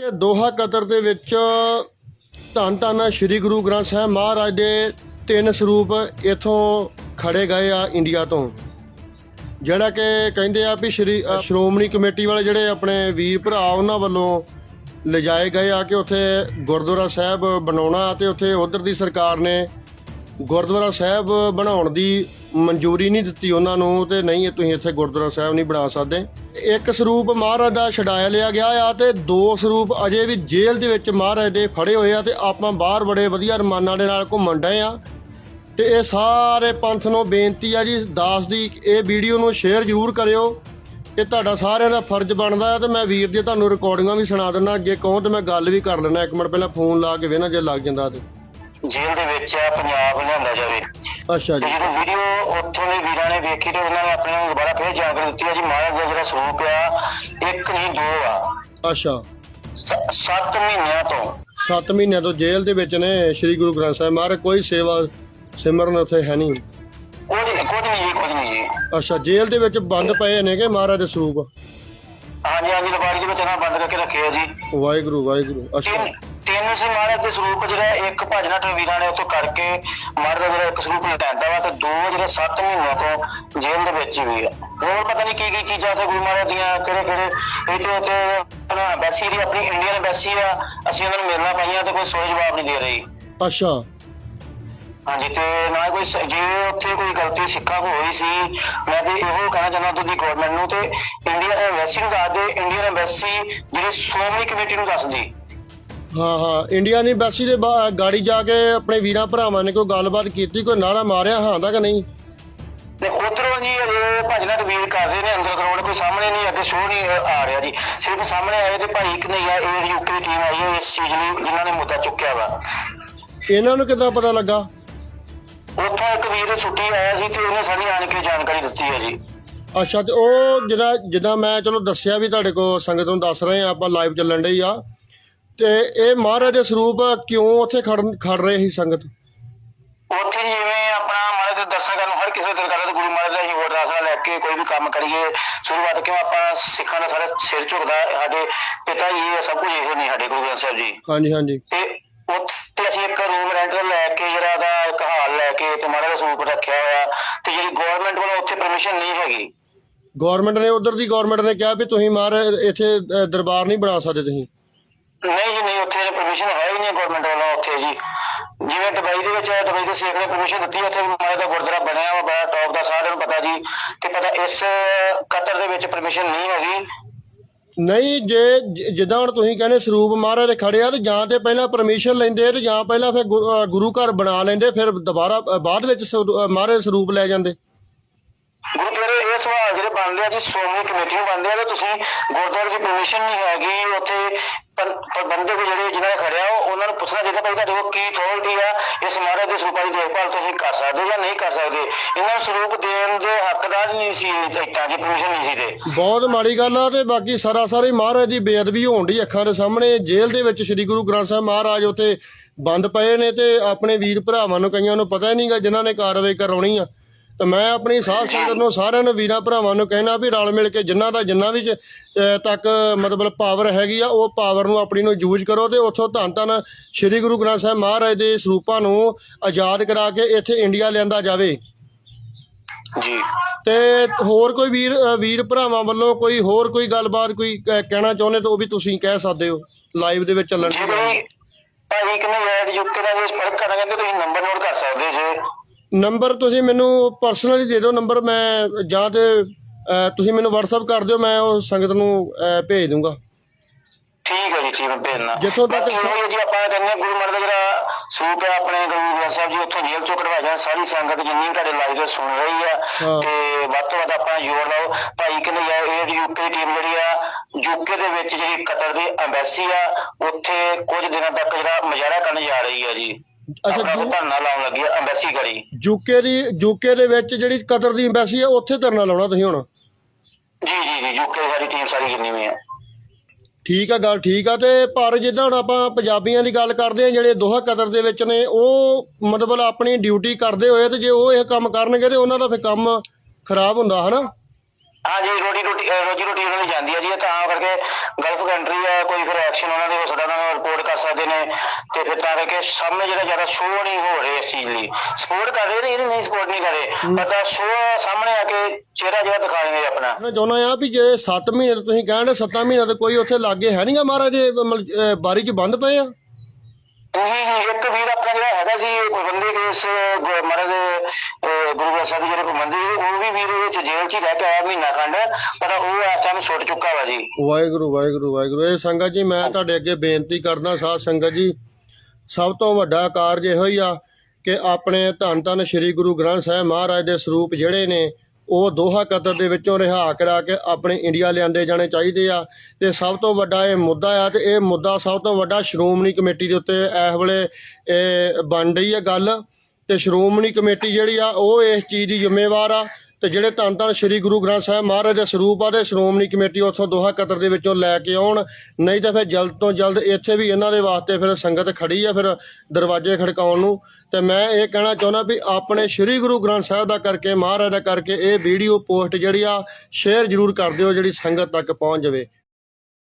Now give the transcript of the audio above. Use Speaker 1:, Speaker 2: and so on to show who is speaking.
Speaker 1: ਕਿ Doha Qatar ਦੇ ਵਿੱਚ ਧੰਨ ਧੰਨ ਸ੍ਰੀ ਗੁਰੂ ਗ੍ਰੰਥ ਸਾਹਿਬ ਮਹਾਰਾਜ ਦੇ ਤਿੰਨ ਸਰੂਪ ਇਥੋਂ ਖੜੇ ਗਏ ਆ ਇੰਡੀਆ ਤੋਂ। ਜਿਹੜਾ ਕਿ ਕਹਿੰਦੇ ਆ ਵੀ ਸ਼੍ਰੀ ਸ਼੍ਰੋਮਣੀ ਕਮੇਟੀ ਵਾਲੇ ਜਿਹੜੇ ਆਪਣੇ ਵੀਰ ਭਰਾ ਉਹਨਾਂ ਵੱਲੋਂ ਲਿਜਾਏ ਗਏ ਆ ਕਿ ਉੱਥੇ ਗੁਰਦੁਆਰਾ ਸਾਹਿਬ ਬਣਾਉਣਾ ਤੇ ਉੱਥੇ ਉਧਰ ਦੀ ਸਰਕਾਰ ਨੇ ਗੁਰਦੁਆਰਾ ਸਾਹਿਬ ਬਣਾਉਣ ਦੀ ਮਨਜ਼ੂਰੀ ਨਹੀਂ ਦਿੱਤੀ ਉਹਨਾਂ ਨੂੰ ਤੇ ਨਹੀਂ ਇਹ ਤੁਸੀਂ ਇੱਥੇ ਗੁਰਦੁਆਰਾ ਸਾਹਿਬ ਨਹੀਂ ਬਣਾ ਸਕਦੇ। ਇੱਕ ਸਰੂਪ ਮਹਾਰਾਜ ਦਾ ਛਡਾਇਆ ਲਿਆ ਗਿਆ ਆ ਤੇ ਦੋ ਸਰੂਪ ਅਜੇ ਵੀ ਜੇਲ੍ਹ ਦੇ ਵਿੱਚ ਮਹਾਰਾਜ ਦੇ ਫੜੇ ਹੋਏ ਆ ਤੇ ਆਪਾਂ ਬਾਹਰ ਬੜੇ ਵਧੀਆ ਰਮਾਨਾਂ ਦੇ ਨਾਲ ਘੁੰਮਣ ਡਏ ਆ। ਤੇ ਇਹ ਸਾਰੇ ਪੰਥ ਨੂੰ ਬੇਨਤੀ ਆ ਜੀ, ਦਾਸ ਦੀ ਇਹ ਵੀਡੀਓ ਨੂੰ ਸ਼ੇਅਰ ਜ਼ਰੂਰ ਕਰਿਓ। ਇਹ ਤੁਹਾਡਾ ਸਾਰਿਆਂ ਦਾ ਫਰਜ਼ ਬਣਦਾ ਹੈ ਤੇ ਮੈਂ ਵੀਰ ਜੀ ਤੁਹਾਨੂੰ ਰਿਕਾਰਡਿੰਗਾਂ ਵੀ ਸੁਣਾ ਦਿੰਦਾ। ਜੇ ਕਹੋ ਤੇ ਮੈਂ ਗੱਲ ਵੀ ਕਰ ਲੈਣਾ ਇੱਕ ਮਿੰਟ ਪਹਿਲਾਂ ਫੋਨ ਲਾ ਕੇ ਵੇਣਾ ਜੇ ਲੱਗ ਜਾਂਦਾ ਤੇ।
Speaker 2: ਜੇਲ੍ਹ ਦੇ ਵਿੱਚ ਆ ਪੰਜਾਬ ਲਿਆਂਦਾ ਜਾਵੇ।
Speaker 1: ਅੱਛਾ ਜੀ।
Speaker 2: ਜਦੋਂ ਵੀਡੀਓ ਉੱਥੋਂ ਦੇ ਵੀਰਾਂ ਨੇ ਵੇਖੀ ਤੇ ਉਹਨਾਂ ਨੇ ਆਪਣੇ ਨੂੰ ਦੁਬਾਰਾ ਫੇਰ ਜਾਣਕਾਰੀ ਦਿੱਤੀ ਆ ਜੀ ਮਹਾਰਾਜ ਦਾ ਜਿਹੜਾ ਸਰੂਪ ਆ ਇੱਕ ਨਹੀਂ ਦੋ ਆ।
Speaker 1: ਅੱਛਾ।
Speaker 2: ਸ- ਸੱਤ ਮਹੀਨਿਆਂ ਤੋਂ।
Speaker 1: 7 ਮਹੀਨਿਆਂ ਤੋਂ ਜੇਲ੍ਹ ਦੇ ਵਿੱਚ ਨੇ ਸ੍ਰੀ ਗੁਰੂ ਗ੍ਰੰਥ ਸਾਹਿਬ ਮਹਾਰਾਜ ਕੋਈ ਸੇਵਾ ਸਿਮਰਨ ਉੱਥੇ ਹੈ ਨਹੀਂ।
Speaker 2: ਕੁਝ ਕੁਝ ਨਹੀਂ ਕੁਝ ਨਹੀਂ
Speaker 1: ਅੱਛਾ ਜੇਲ੍ਹ ਦੇ ਵਿੱਚ ਬੰਦ ਪਏ ਨੇਗੇ ਮਹਾਰਾਜ ਦੇ ਸਰੂਪ?
Speaker 2: ਹਾਂਜੀ ਹਾਂਜੀ ਲਬਾਰੀ ਦੇ ਵਿੱਚ ਇਹਨਾਂ ਬੰਦ ਕਰਕੇ ਰੱਖੇ ਆ ਜੀ।
Speaker 1: ਵਾਹਿਗੁਰੂ ਵਾਹਿਗੁਰੂ ਅੱਛਾ।
Speaker 2: ਤਿੰਨ ਸੀ ਮਹਾਰਾਜ ਦੇ ਸਰੂਪ ਜਿਹੜਾ ਇੱਕ ਭਜਨਾ ਤੇ ਵੀਰਾਂ ਨੇ ਉੱਥੋਂ ਕਰਕੇ ਮਹਾਰਾਜ ਦਾ ਜਿਹੜਾ ਇੱਕ ਸਰੂਪ ਲੈਂਦਾ ਵਾ ਤੇ ਦੋ ਜਿਹੜੇ 7 ਮਹੀਨਿਆਂ ਤੋਂ ਜੇਲ੍ਹ ਦੇ ਵਿੱਚ ਵੀ ਆ। ਹੋਰ ਪਤਾ ਨਹੀਂ ਕੀ ਕੀ ਚੀਜ਼ਾਂ ਤੇ ਗੁਰੂ ਮਹਾਰਾਜ ਦੀਆਂ ਕਿਹੜੇ ਕਿਹੜੇ ਇਹ ਤੇ ਤੇ ਐਮਬੈਸੀ ਦੀ ਆਪਣੀ ਇੰਡੀਅਨ ਐਮਬੈਸੀ ਆ ਅਸੀਂ ਉਹਨਾਂ ਨੂੰ ਮਿਲਣਾ ਪਾਈਆਂ ਤੇ ਕੋਈ ਸੋਚ ਜਵਾਬ ਨਹੀਂ ਦੇ ਰਹੀ।
Speaker 1: ਅੱਛਾ।
Speaker 2: ਹਾਂਜੀ ਤੇ ਨਾ ਕੋਈ ਜੇ ਉੱਥੇ ਕੋਈ ਗਲਤੀ ਸਿੱਖਾਂ ਕੋ ਹੋਈ ਸੀ ਮੈਂ ਤੇ ਇਹੋ ਕਹਿਣਾ ਚਾਹੁੰਦਾ ਤੁਹਾਡੀ ਗਵਰਨਮੈਂਟ ਨੂੰ ਤੇ ਇੰਡੀਅਨ ਐਮਬੈਸੀ ਨੂੰ ਦੱਸ ਦੇ ਇੰਡੀਅਨ ਐਮਬੈਸੀ ਜਿਹੜੀ ਸ਼੍ਰੋਮਣੀ ਕਮੇਟੀ ਨੂੰ ਦੱਸਦੀ
Speaker 1: ਹਾਂ ਹਾਂ। ਇੰਡੀਆ ਨੇ ਐਮਬੈਸੀ ਦੇ ਬਾ- ਗਾੜੀ ਜਾ ਕੇ ਆਪਣੇ ਵੀਰਾਂ ਭਰਾਵਾਂ ਨੇ ਕੋਈ ਗੱਲਬਾਤ ਕੀਤੀ ਕੋਈ ਨਾਰਾ ਮਾਰਿਆ ਹਾਂ ਦਾ ਕਿ ਨਹੀਂ?
Speaker 2: ਤੇ ਉਧਰੋਂ ਜੀ ਅਜੇ ਭਜਨਾ ਤਵੀਰ ਕਰ ਰਹੇ ਨੇ ਅੰਦਰ ਗਰਾਊਂਡ ਕੋਈ ਸਾਹਮਣੇ ਨਹੀਂ ਅੱਗੇ ਸ਼ੋਅ ਨਹੀਂ ਆ ਰਿਹਾ ਜੀ। ਸਿਰਫ ਸਾਹਮਣੇ ਆਏ ਤੇ ਭਾਈ ਇੱਕ ਨਹੀਂ ਆ ਇਹ ਯੂਕੇ ਦੀ ਟੀਮ ਆਈ ਹੈ ਇਸ ਚੀਜ਼ ਲਈ ਜਿਨ੍ਹਾਂ ਨੇ ਮੁੱਦਾ ਚੁੱਕਿਆ ਵਾ।
Speaker 1: ਇਹਨਾਂ ਨੂੰ ਕਿੱਦਾਂ ਪਤਾ ਲੱਗਾ?
Speaker 2: ਉੱਥੋਂ ਇੱਕ ਵੀਰ ਛੁੱਟੀ ਆਇਆ ਸੀ ਤੇ ਉਹਨੇ ਸਾਰੀ ਆਣ ਕੇ ਜਾਣਕਾਰੀ ਦਿੱਤੀ ਹੈ ਜੀ।
Speaker 1: ਅੱਛਾ ਤੇ ਉਹ ਜਿਹੜਾ ਜਿੱਦਾਂ ਮੈਂ ਚਲੋ ਦੱਸਿਆ ਵੀ ਤੁਹਾਡੇ ਕੋ ਸੰਗਤ ਨੂੰ ਦੱਸ ਰਹੇ ਆ ਆਪਾਂ ਲਾਈਵ ਚੱਲਣ ਡਈ ਆ। ਤੇ ਇਹ ਮਹਾਰਾਜ ਦੇ ਸਰੂਪ ਕਿਉਂ ਉੱਥੇ ਖੜ ਖੜ ਰਹੇ ਸੀ ਸੰਗਤ?
Speaker 2: ਉੱਥੇ ਜਿਵੇਂ ਆਪਣਾ ਮਹਾਰਾਜ ਦੇ ਦਰਸ਼ਨ ਕਰਨ ਨੂੰ ਹਰ ਕਿਸੇ ਕਰਦਾ ਤੇ ਗੁਰੂ ਮਹਾਰਾਜ ਦਾ ਹੀ ਹੋਰ ਆਸਰਾ ਲੈ ਕੇ ਕੋਈ ਵੀ ਕੰਮ ਕਰੀਏ ਸ਼ੁਰੂਆਤ ਕਿਉਂ ਆਪਾਂ ਸਿੱਖਾਂ ਦਾ ਸਾਰਾ ਸਿਰ ਝੁਕਦਾ ਹੈ। ਸਾਡੇ ਪਿਤਾ ਜੀ ਇਹ ਸਭ ਕੁਝ ਇਹੋ ਨਹੀਂ ਸਾਡੇ ਗੁਰੂ ਗ੍ਰੰਥ ਸਾਹਿਬ ਜੀ।
Speaker 1: ਹਾਂਜੀ ਹਾਂਜੀ।
Speaker 2: ਤੇ ਉੱਥੇ ਅਸੀਂ ਇੱਕ ਰੂਮ ਰੈਂਟ ਲੈ ਕੇ ਜਿਹੜਾ ਦਾ ਇੱਕ ਹਾਲ ਲੈ ਕੇ ਤੇ ਮਹਾਰਾਜ ਦਾ ਸਰੂਪ ਰੱਖਿਆ ਹੋਇਆ ਤੇ ਜਿਹੜੀ ਗਵਰਨਮੈਂਟ ਵੱਲੋਂ ਉੱਥੇ ਪਰਮਿਸ਼ਨ ਨਹੀਂ ਹੈਗੀ।
Speaker 1: ਗਵਰਨਮੈਂਟ ਨੇ ਉਧਰ ਦੀ ਗਵਰਨਮੈਂਟ ਨੇ ਕਿਹਾ ਵੀ ਤੁਸੀਂ ਮਹਾਰਾਜ ਇੱਥੇ ਅ, ਦਰਬਾਰ ਨਹੀਂ ਬਣਾ ਸਕਦੇ ਤੁਸੀਂ।
Speaker 2: ਨਹੀਂ ਜੀ ਨਹੀਂ ਉੱਥੇ ਪਰਮਿਸ਼ਨ ਹੈ ਹੀ ਨਹੀਂ ਗਵਰਨਮੈਂਟ ਵੱਲੋਂ ਉੱਥੇ ਜੀ। ਜਿਵੇਂ ਦੁਬਈ ਦੇ ਵਿੱਚ ਦੁਬਈ ਦੇ ਸੇਖ ਨੇ ਪਰਮਿਸ਼ਨ ਦਿੱਤੀ ਉੱਥੇ ਮਹਾਰਾਜ ਦਾ ਗੁਰਦੁਆਰਾ ਬਣਿਆ ਵਾ ਬੜਾ ਟੌਪ ਦਾ ਸਾਰਿਆਂ ਨੂੰ ਪਤਾ ਜੀ। ਤੇ ਪਤਾ ਇਸ ਕਤਰ ਦੇ ਵਿੱਚ ਪਰਮਿਸ਼ਨ ਨਹੀਂ ਹੈਗੀ।
Speaker 1: ਨਹੀਂ ਜੇ ਜ- ਜਿੱਦਾਂ ਹੁਣ ਤੁਸੀਂ ਕਹਿੰਦੇ ਸਰੂਪ ਮਹਾਰਾਜ ਦੇ ਖੜੇ ਆ ਤੇ ਜਾਂ ਤੇ ਪਹਿਲਾਂ ਪਰਮਿਸ਼ਨ ਲੈਂਦੇ ਤੇ ਜਾਂ ਪਹਿਲਾਂ ਫਿਰ ਗੁਰੂ ਘਰ ਬਣਾ ਲੈਂਦੇ ਫਿਰ ਦੁਬਾਰਾ ਅ, ਬਾਅਦ ਵਿੱਚ ਮਹਾਰਾਜ ਸਰੂਪ ਲੈ ਜਾਂਦੇ।
Speaker 2: ਗੁਰੂ ਤੇਰੇ ਇਹ ਸਵਾਲ ਜਿਹੜੇ ਬਣਦੇ ਆ ਜੀ ਸ਼੍ਰੋਮਣੀ ਕਮੇਟੀ ਨੂੰ ਬਣਦੇ ਆ ਤੇ ਤੁਸੀਂ ਗੁਰਦੁਆਰੇ ਦੀ ਪਰਮਿਸ਼ਨ ਨਹੀਂ ਹੈਗੀ, ਉੱਥੇ ਪ੍ਰਬੰਧਕ ਜਿਹੜੇ ਜਿਨ੍ਹਾਂ ਨੇ ਖੜਿਆ ਉਹਨਾਂ ਨੂੰ ਪੁੱਛਣਾ ਚਾਹੀਦਾ ਭਾਈ ਤੁਹਾਡੇ ਕੋਲ ਕੀ ਅਥਾਰਟੀ ਆ, ਇਸ ਮਹਾਰਾਜ ਦੇ ਸਰੂਪਾਂ ਦੀ ਦੇਖਭਾਲ ਤੁਸੀਂ ਕਰ ਸਕਦੇ ਹੋ ਜਾਂ ਨਹੀਂ ਕਰ ਸਕਦੇ। ਇਹਨਾਂ ਨੂੰ ਸਰੂਪ ਦੇਣ ਦੇ ਹੱਕਦਾਰ ਨਹੀਂ ਸੀ ਇਹ ਦੀ ਪਰਮਿਸ਼ਨ ਨਹੀਂ ਸੀ ਦੇ।
Speaker 1: ਬਹੁਤ ਮਾੜੀ ਗੱਲ ਆ ਤੇ ਬਾਕੀ ਸਰਾਸਰੀ ਮਹਾਰਾਜ ਦੀ ਬੇਅਦਬੀ ਹੋਣ ਦੀ ਅੱਖਾਂ ਦੇ ਸਾਹਮਣੇ। ਜੇਲ੍ਹ ਦੇ ਵਿੱਚ ਸ੍ਰੀ ਗੁਰੂ ਗ੍ਰੰਥ ਸਾਹਿਬ ਮਹਾਰਾਜ ਉੱਥੇ ਬੰਦ ਪਏ ਨੇ ਤੇ ਆਪਣੇ ਵੀਰ ਭਰਾਵਾਂ ਨੂੰ ਕਈਆਂ ਨੂੰ ਪਤਾ ਹੀ ਨਹੀਂਗਾ ਜਿਨ੍ਹਾਂ ਨੇ ਕਾਰਵਾਈ ਕਰਾਉਣੀ ਆ। ਤੇ ਮੈਂ ਆਪਣੀ ਸਾਧ ਸੰਗਤ ਨੂੰ ਸਾਰਿਆਂ ਨੂੰ ਵੀਰਾਂ ਭਰਾਵਾਂ ਨੂੰ ਕਹਿਣਾ ਵੀ ਰਲ ਮਿਲ ਕੇ ਜਿਨ੍ਹਾਂ ਦਾ ਜਿੰਨਾ ਵੀ ਤੱਕ ਮਤਲਬ ਪਾਵਰ ਹੈਗੀ ਆ ਉਹ ਪਾਵਰ ਨੂੰ ਆਪਣੀ ਨੂੰ ਯੂਜ਼ ਕਰੋ ਤੇ ਉੱਥੋਂ ਧੰਨ ਧੰਨ ਸ੍ਰੀ ਗੁਰੂ ਗ੍ਰੰਥ ਸਾਹਿਬ ਮਹਾਰਾਜ ਦੇ ਸਰੂਪਾਂ ਨੂੰ ਆਜ਼ਾਦ ਕਰਾ ਕੇ ਇੱਥੇ ਇੰਡੀਆ ਲਿਆਂਦਾ ਜਾਵੇ।
Speaker 2: ਜੀ।
Speaker 1: ਤੇ ਹੋਰ ਕੋਈ ਵੀਰ ਵੀਰ ਭਰਾਵਾਂ ਵੱਲੋਂ ਕੋਈ ਹੋਰ ਕੋਈ ਗੱਲਬਾਤ ਕੋਈ ਕਹਿਣਾ ਚਾਹੁੰਦੇ ਤਾਂ ਉਹ ਵੀ ਤੁਸੀਂ ਕਹਿ ਸਕਦੇ ਹੋ ਲਾਈਵ ਦੇ ਵਿੱਚ ਚੱਲਣ
Speaker 2: ਭਾਈ ਕਿ ਮੈਂ ਐਡ ਯੂਕੇ ਦਾ ਜੇ ਫ਼ਰਕ ਕਰਨਾ ਤੁਸੀਂ ਨੰਬਰ ਨੋਟ ਕਰ ਸਕਦੇ ਜੇ।
Speaker 1: ਨੰਬਰ ਤੁਸੀਂ ਮੈਨੂੰ ਪਰਸਨਲੀ ਦੇ ਦਿਓ ਨੰਬਰ ਮੈਂ ਜਾਂ ਤੇ ਤੁਸੀਂ ਮੈਨੂੰ WhatsApp ਕਰ ਦਿਓ ਮੈਂ ਉਹ ਸੰਗਤ ਨੂੰ ਭੇਜ ਦੂੰਗਾ।
Speaker 2: ਠੀਕ ਹੈ ਜੀ ਠੀਕ ਹੈ ਭੇਜਣਾ
Speaker 1: ਜਿੱਥੋਂ ਤੱਕ
Speaker 2: ਬਾਕੀ ਜੀ ਆਪਾਂ ਕਹਿੰਦੇ ਹਾਂ ਗੁਰੂ ਮਹਾਰਾਜ ਦਾ ਜਿਹੜਾ ਸਰੂਪ ਹੈ ਆਪਣੇ ਗੁਰੂ ਗ੍ਰੰਥ ਸਾਹਿਬ ਜੀ ਉੱਥੋਂ ਜੇਲ੍ਹ ਚੋਂ ਕਢਵਾ ਜਾਣ ਸਾਰੀ ਸੰਗਤ ਜਿੰਨੀ ਵੀ ਤੁਹਾਡੇ ਲਾਈਵ ਸੁਣ ਰਹੀ ਆ
Speaker 1: ਹਾਂ।
Speaker 2: ਤੇ ਵੱਧ ਤੋਂ ਵੱਧ ਆਪਾਂ ਜੋਰ ਲਾਓ। ਭਾਈ ਕਹਿੰਦੇ ਯਾਰ ਇਹ ਯੂਕੇ ਦੀ ਟੀਮ ਜਿਹੜੀ ਆ ਯੂਕੇ ਦੇ ਵਿੱਚ ਜਿਹੜੀ ਕਤਰ ਦੀ ਐਮਬੈਸੀ ਆ ਉੱਥੇ ਕੁਝ ਦਿਨਾਂ ਤੱਕ ਜਿਹੜਾ ਮੁਜ਼ਾਹਰਾ ਕਰਨ ਜਾ ਰਹੀ ਆ ਜੀ।
Speaker 1: ਅੱਛਾ,
Speaker 2: ਆਪਣਾ। ਧਰਨਾ ਲਾਉਣ ਲੱਗੀ ਆ ਐਮਬੈਸੀ ਗੜੀ।
Speaker 1: ਯੂਕੇ ਦੀ ਯੂਕੇ ਦੇ ਵਿੱਚ ਜਿਹੜੀ ਕਤਰ ਦੀ ਐਮਬੈਸੀ ਹੈ ਉੱਥੇ ਧਰਨਾ ਲਾਉਣਾ ਤੁਸੀਂ ਹੁਣ?
Speaker 2: ਜੀ ਜੀ ਜੀ ਯੂਕੇ ਸਾਰੀ ਟੀਮ ਸਾਰੀ ਜਿੰਨੀ ਵੀ ਆ।
Speaker 1: ਠੀਕ ਆ ਗੱਲ ਠੀਕ ਆ ਤੇ ਪਰ ਜਿੱਦਾਂ ਹੁਣ ਆਪਾਂ ਪੰਜਾਬੀਆਂ ਦੀ ਗੱਲ ਕਰਦੇ ਆ ਜਿਹੜੇ ਦੋਹਾ ਕਤਰ ਦੇ ਵਿੱਚ ਨੇ ਉਹ ਮਤਲਬ ਆਪਣੀ ਡਿਊਟੀ ਕਰਦੇ ਹੋਏ ਤੇ ਜੇ ਉਹ ਇਹ ਕੰਮ ਕਰਨਗੇ ਤੇ ਉਹਨਾਂ ਦਾ ਫਿਰ ਕੰਮ ਖਰਾਬ ਹੁੰਦਾ ਹਨਾ?
Speaker 2: ਹਾਂਜੀ ਰੋਟੀ ਰੋਟੀ ਰੋਜੀ ਰੋਟੀ ਉਹਨਾਂ ਦੀ ਜਾਂਦੀ ਹੈ ਜੀ ਤਾਂ ਕਰਕੇ ਗਲਫ ਕੰਟਰੀ ਆ ਕੋਈ ਫਿਰ ਐਕਸ਼ਨ ਉਹਨਾਂ ਦੇ ਹੋ ਸਕਦਾ ਉਹਨਾਂ ਨੂੰ ਰਿਪੋਰਟ ਕਰ ਸਕਦੇ ਨੇ ਤੇ ਫਿਰ ਤਾਂ ਕਰਕੇ ਸਾਹਮਣੇ ਜਿਹੜਾ ਜ਼ਿਆਦਾ ਸ਼ੋਅ ਨਹੀਂ ਹੋ ਰਹੇ ਇਸ ਚੀਜ਼ ਲਈ। ਸਪੋਰਟ ਕਰ ਰਹੇ ਨੇ ਇਹਦੀ ਨਹੀਂ ਸਪੋਰਟ ਨਹੀਂ ਕਰ ਰਹੇ ਪਤਾ ਸ਼ੋਅ ਸਾਹਮਣੇ ਆ ਕੇ ਚਿਹਰਾ ਜਿਹੜਾ ਦਿਖਾ ਰਹੇ ਨੇ ਆਪਣਾ।
Speaker 1: ਮੈਂ ਚਾਹੁੰਦਾ ਆ ਵੀ ਜੇ 7 ਮਹੀਨੇ ਤੁਸੀਂ ਕਹਿੰਦੇ 7 ਮਹੀਨੇ ਤੋਂ ਕੋਈ ਉੱਥੇ ਲਾਗੇ ਹੈ ਨਹੀਂਗਾ ਮਹਾਰਾਜ ਬਾਰੀ 'ਚ ਬੰਦ ਪਏ ਆ?
Speaker 2: ਉਹੀ ਜੀ ਇੱਕ ਵੀਰ ਆਪਣਾ ਜਿਹੜਾ ਹੈਗਾ ਸੀ ਪਾਬੰਦੀ ਕੇਸ ਮਹਾਰਾਜ ਗੁਰੂ ਗ੍ਰੰਥ ਸਾਹਿਬ ਜਿਹੜੇ ਪਾਬੰਦੀ ਉਹ ਵੀ ਵੀਰ ਵਿੱਚ ਜੇਲ੍ਹ 'ਚ ਹੀ ਰਹਿ ਕੇ ਆਇਆ ਮਹੀਨਾ ਖੰਡ, ਪਰ ਉਹ ਇਸ ਟਾਈਮ ਛੁੱਟ ਚੁੱਕਾ ਵਾ ਜੀ।
Speaker 1: ਵਾਹਿਗੁਰੂ ਵਾਹਿਗੁਰੂ ਵਾਹਿਗੁਰੂ। ਇਹ ਸੰਗਤ ਜੀ, ਮੈਂ ਤੁਹਾਡੇ ਅੱਗੇ ਬੇਨਤੀ ਕਰਦਾ ਸਾਧ ਸੰਗਤ ਜੀ, ਸਭ ਤੋਂ ਵੱਡਾ ਕਾਰਜ ਇਹੋ ਹੀ ਆ ਕਿ ਆਪਣੇ ਧੰਨ ਧੰਨ ਸ੍ਰੀ ਗੁਰੂ ਗ੍ਰੰਥ ਸਾਹਿਬ ਮਹਾਰਾਜ ਦੇ ਸਰੂਪ ਜਿਹੜੇ ਨੇ ਉਹ ਦੋਹਾ ਕਤਰ ਦੇ ਵਿੱਚੋਂ ਰਿਹਾ ਕਰਾ ਕੇ ਆਪਣੇ ਇੰਡੀਆ ਲਿਆਂਦੇ ਜਾਣੇ ਚਾਹੀਦੇ ਆ। ਤੇ ਸਭ ਤੋਂ ਵੱਡਾ ਇਹ ਮੁੱਦਾ ਆ ਤੇ ਇਹ ਮੁੱਦਾ ਸਭ ਤੋਂ ਵੱਡਾ ਸ਼੍ਰੋਮਣੀ ਕਮੇਟੀ ਦੇ ਉੱਤੇ ਇਸ ਵੇਲੇ ਇਹ ਬਣ ਰਹੀ ਹੈ ਗੱਲ। ਤੇ ਸ਼੍ਰੋਮਣੀ ਕਮੇਟੀ ਜਿਹੜੀ ਆ, ਉਹ ਇਸ ਚੀਜ਼ ਦੀ ਜ਼ਿੰਮੇਵਾਰ ਆ। ਤੇ ਜਿਹੜੇ ਧੰਨ ਧੰਨ ਸ੍ਰੀ ਗੁਰੂ ਗ੍ਰੰਥ ਸਾਹਿਬ ਮਹਾਰਾਜ ਦੇ ਸਰੂਪ ਆ ਤੇ ਸ਼੍ਰੋਮਣੀ ਕਮੇਟੀ ਉੱਥੋਂ ਦੋਹਾ ਕਤਰ ਦੇ ਵਿੱਚੋਂ ਲੈ ਕੇ ਆਉਣ, ਨਹੀਂ ਤਾਂ ਫਿਰ ਜਲਦ ਤੋਂ ਜਲਦ ਇੱਥੇ ਵੀ ਇਹਨਾਂ ਦੇ ਵਾਸਤੇ ਫਿਰ ਸੰਗਤ ਖੜੀ ਆ ਫਿਰ ਦਰਵਾਜ਼ੇ ਖੜਕਾਉਣ ਨੂੰ। ਤੇ ਮੈਂ ਇਹ ਕਹਿਣਾ ਚਾਹੁੰਦਾ ਵੀ ਆਪਣੇ ਸ੍ਰੀ ਗੁਰੂ ਗ੍ਰੰਥ ਸਾਹਿਬ ਦਾ ਕਰਕੇ, ਮਹਾਰਾਜ ਦਾ ਕਰਕੇ ਇਹ ਵੀਡੀਓ ਪੋਸਟ ਜਿਹੜੀ ਆ, ਸ਼ੇਅਰ ਜ਼ਰੂਰ ਕਰ ਦਿਓ ਜਿਹੜੀ ਸੰਗਤ ਤੱਕ ਪਹੁੰਚ ਜਾਵੇ।